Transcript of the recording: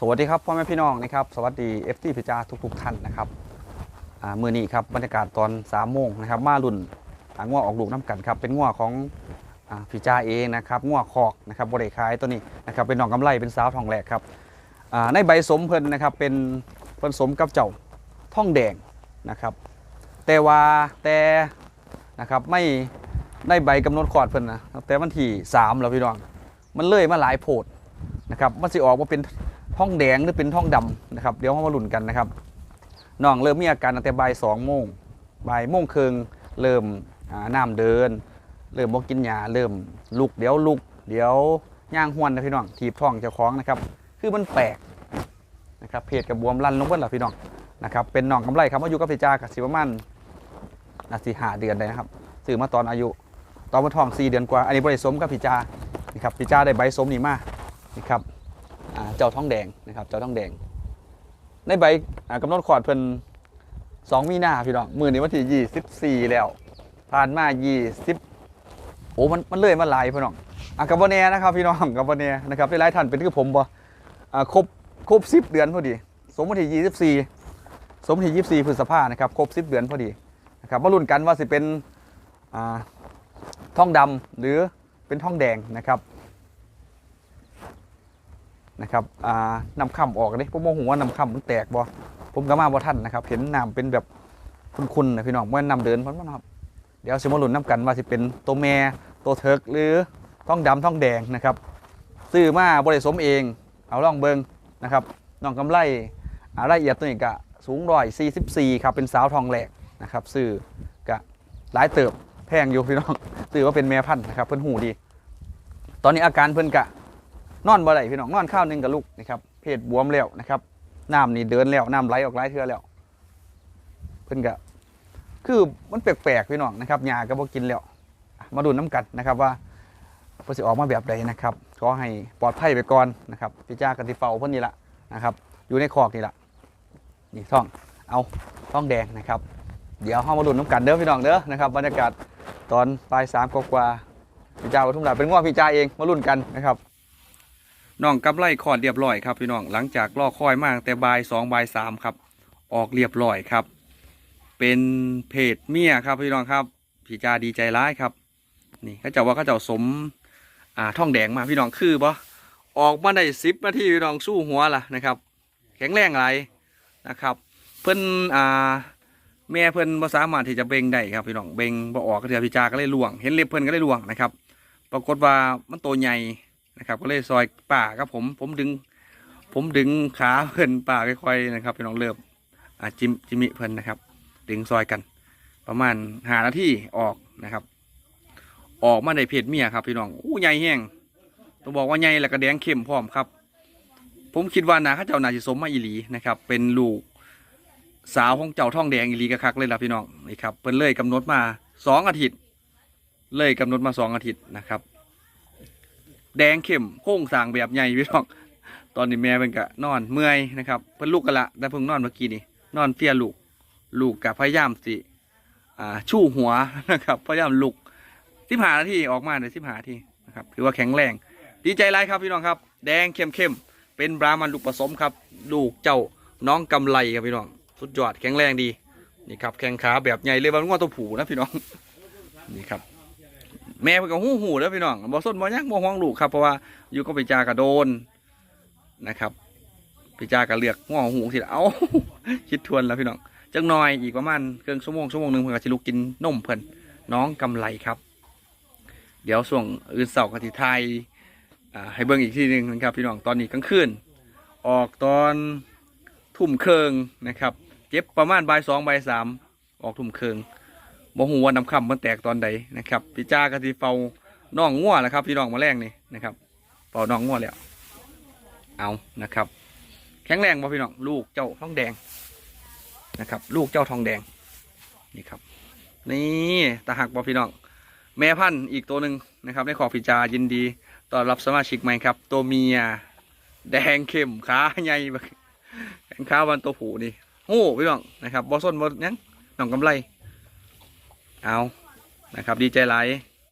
สวัสดีครับพ่อแม่พี่น้องนะครับสวัสดีเอฟซีพิจาทุกๆท่านนะครับอ่ามือนี้ครับบรรยากาศตอน3ามโมงนะครับมารุ่นอ่าง่วออกลูกน้ำกันครับเป็นง่วของอพิจาเองนะครับง่วคอกนะครับบริขายตัวนี้นะครับเป็นน้องกำไรเป็นสาวทองแหลกครับในใบสมเพิ่นนะครับเป็นเพิ่นสมกับเจ้าท่องแดงนะครับแต่ว่าแต่นะครับไม่ได้ใบกำหนดขอดเพิ่นนะแต่วันที่3แล้วพี่น้องมันเลื่อยมาหลายโพดนะครับมันสิออกว่าเป็น ท้องแดงหรือเป็นท้องดำนะครับเดี๋ยวเรามาลุ้นกันนะครับน้องเริ่มมีอาการตั้งแต่บ่ายสองโมงบ่ายโมงครึ่งเริ่มน้ำเดิน เริ่มบอกกินยาเริ่มลุกเดี๋ยวลุก เดี๋ยวย่างหวนนะพี่น้องทีบท้องเจ้าของนะครับ คือมันแปลกนะครับเพจกับบวมรันลงเบิ้ลหรอพี่น้องนะครับเป็นน้องกำไรครับมาอยู่กับพี่จากับสิประมาณนาทีหาเดือนเลยนะครับซื้อมาตอนอายุ ตอนมาท้อง4เดือนกว่า อันนี้บริสมกับพี่จานะครับพี่จาได้ใบสมนี่มานี่ครับ เจ้าท้องแดงนะครับ เจ้าท้องแดง ในใบกำหนดขอดเพิ่นสองมีนาพี่น้องมือนี้วันที่ยี่สิบสี่แล้ว ผ่านมายี่สิบโอ้มันมันเลยมาหลายพี่น้องอะกับบเนียนะครับพี่น้องกับบเนียนะครับได้หลายท่านเป็นคือผมบ่อ่าครบครบสิบเดือนพอดี สมวันที่ยี่สิบสี่สมวันที่ยี่สิบสี่พฤษภานะครับครบสิบเดือนพอดีนะครับมาลุ้นกันว่าสิเป็นอ่าท้องดำหรือเป็นท้องแดงนะครับ นะครับอ่านำคำออกเลยผมโมโหว่านำคำมันแตกบ่ผมก็มาบ่ทันนะครับ เห็นน้ำเป็นแบบคุณๆนะพี่น้องว่านำเดินพ้นมาครับ เดี๋ยวสิมาลุ้นน้ำกันว่าสิเป็นตัวแม่ตัวเทิกหรือท้องดำท้องแดงนะครับซื้อมาบริสมเอง เอาล่องเบิงนะครับน้องกำไรอ่ารายเอียดตัวนี้กะสูงร้อยสี่สิบสี่ครับเป็นสาวทองแหลกนะครับซื้อกะหลายเติบแพงอยู่พี่น้องซื้อว่าเป็นแม่พันธุ์นะครับเพิ่อนหูดี ตอนนี้อาการเพิ่อนกะ นอนบ่ได้พี่น้องนอนข้าวหนึงกับลูกนะครับเพศบวมแล้วนะครับน้ำนี่เดินแล้วน้ำไหลออกไหลเทือแล้ว เพิ่นก็คือมันแปลกๆพี่น้องนะครับยาก็บ่กินแล้ว มาดูน้ำกันนะครับว่าเพิ่นสิออกมาแบบใดนะครับขอให้ปลอดภัยไปก่อนนะครับพี่จ้ากันที่เฝ้าเพิ่นนี่ละนะครับ อยู่ในคอกนี่ละนี่ท้องเอาท้องแดงนะครับ เดี๋ยวเฮามาดูน้ำกันเด้อพี่น้องเด้อนะครับบรรยากาศตอนปลายสามกว่าพี่จ้าปทุมราชเป็นง้อพี่จ้าเองมาลุ้นกันนะครับ น้องกับไล่คอดเรียบร้อยครับพี่น้องหลังจากรอคอยมากแต่บ่ายสองบ่ายสามครับ ออกเรียบร้อยครับ เป็นเพจเมียครับพี่น้องครับพี่จาดีใจร้ายครับ นี่เขาเจ้าว่าเขาเจ้าสมอ่าท่องแดงมาพี่น้องคือบ่ออกมาได้สิบนาทีพี่น้องสู้หัวล่ะนะครับ แข็งแรงไรนะครับ เพิ่นอ่าแม่เพิ่นบ่สามารถที่จะเบ่งได้ครับพี่น้องเบ่งบ่ออกก็เถื่อพี่จาก็เลยล่วง เห็นเล็บเพิ่นก็เลยล่วงนะครับ ปรากฏว่ามันโตใหญ่ นะครับ ก็เลยซอยป่าครับผมผมดึง ผมดึงขาเพิ่นป่าค่อยๆนะครับพี่น้องเริ่มอ่าจิมจิมิเพิ่นนะครับ ดึงซอยกัน ประมาณหานาทีออกนะครับ ออกมาในเพจเมียครับพี่น้องอู้ใหญ่แห้งต้องบอกว่าใหญ่แล้วก็แดงเข้มพร้อมครับ ผมคิดว่านาข้าเจ้านาจิสมมาอีหลีนะครับ เป็นลูกสาวของเจ้าท่องแดงอีหลีกะคักเลยล่ะพี่น้องนี่ครับเพิ่นเลยกำหนดมาสองอาทิตย์ เลยกำหนดมาสองอาทิตย์นะครับ แดงเข้มโค้งสางแบบใหญ่พี่น้องตอนนี้แม่เป็นกะนอนเมื่อยนะครับเพิ่นลูกกันละแต่เพิ่งนอนเมื่อกี้นี่นอนเฟียลูกลูกกับพยายามสิอ่าชู่หัวนะครับพยายามลุกสิบหานาทีออกมาในสิบหานาทีนะครับถือว่าแข็งแรง ดีใจไรครับพี่น้องครับ แดงเข้มเข้มๆเป็นบรามันลูกผสมครับ ลูกเจ้าน้องกำไรครับพี่น้อง สุดยอดแข็งแรงดีนี่ครับแข้งขาแบบใหญ่เลยว่ามันว่าตัวผูนะพี่น้องนี่ครับ แม่เพิ่นก็หู้หูแล้วพี่น้องบ่สนบ่ยังบ่ห่วงลูกครับเพราะว่าอยู่ก็ไปจากระโดนนะครับไปจากระเลือกห่วงหูสิเอาคิดทวนแล้วพี่น้องจังหน่อยอีกประมาณครึ่งชั่วโมงชั่วโมงหนึ่งเพิ่นก็สิลุกกินนมเพิ่นน้องกำไรครับ เดี๋ยวช่วงอื่นเสาร์ก็สิทยอ่าให้เบิ่งอีกทีหนึ่งนะครับพี่น้องตอนนี้กลางคืนออกตอนทุ่มเครึ่งนะครับ เจ็บประมาณบ่ายสองบ่ายสามออกทุ่มเครึ่ง บ่ฮู้ว่าน้ำค่ำมันแตกตอนใดนะครับพี่จ้าก็สิเฝ้าน้องงัวแหละครับ พี่น้องมาแรงนี่นะครับเฝ้าน้องงัวแล้วเอานะครับ แข็งแรงบ่พี่น้องลูกเจ้าทองแดงนะครับ ลูกเจ้าทองแดงนี่ครับ นี่ตาหักบ่พี่น้องแม่พันธุ์อีกตัวหนึ่งนะครับในขอบพิจายินดีต้อนรับสมาชิกใหม่ครับ ตัวเมีย แดงเข้มขาใหญ่บักแขนขาวันตัวผูนี่โอ้พี่น้องนะครับบ่ส้นบ่หยังน้องกำไร เอานะครับดีใจหลาย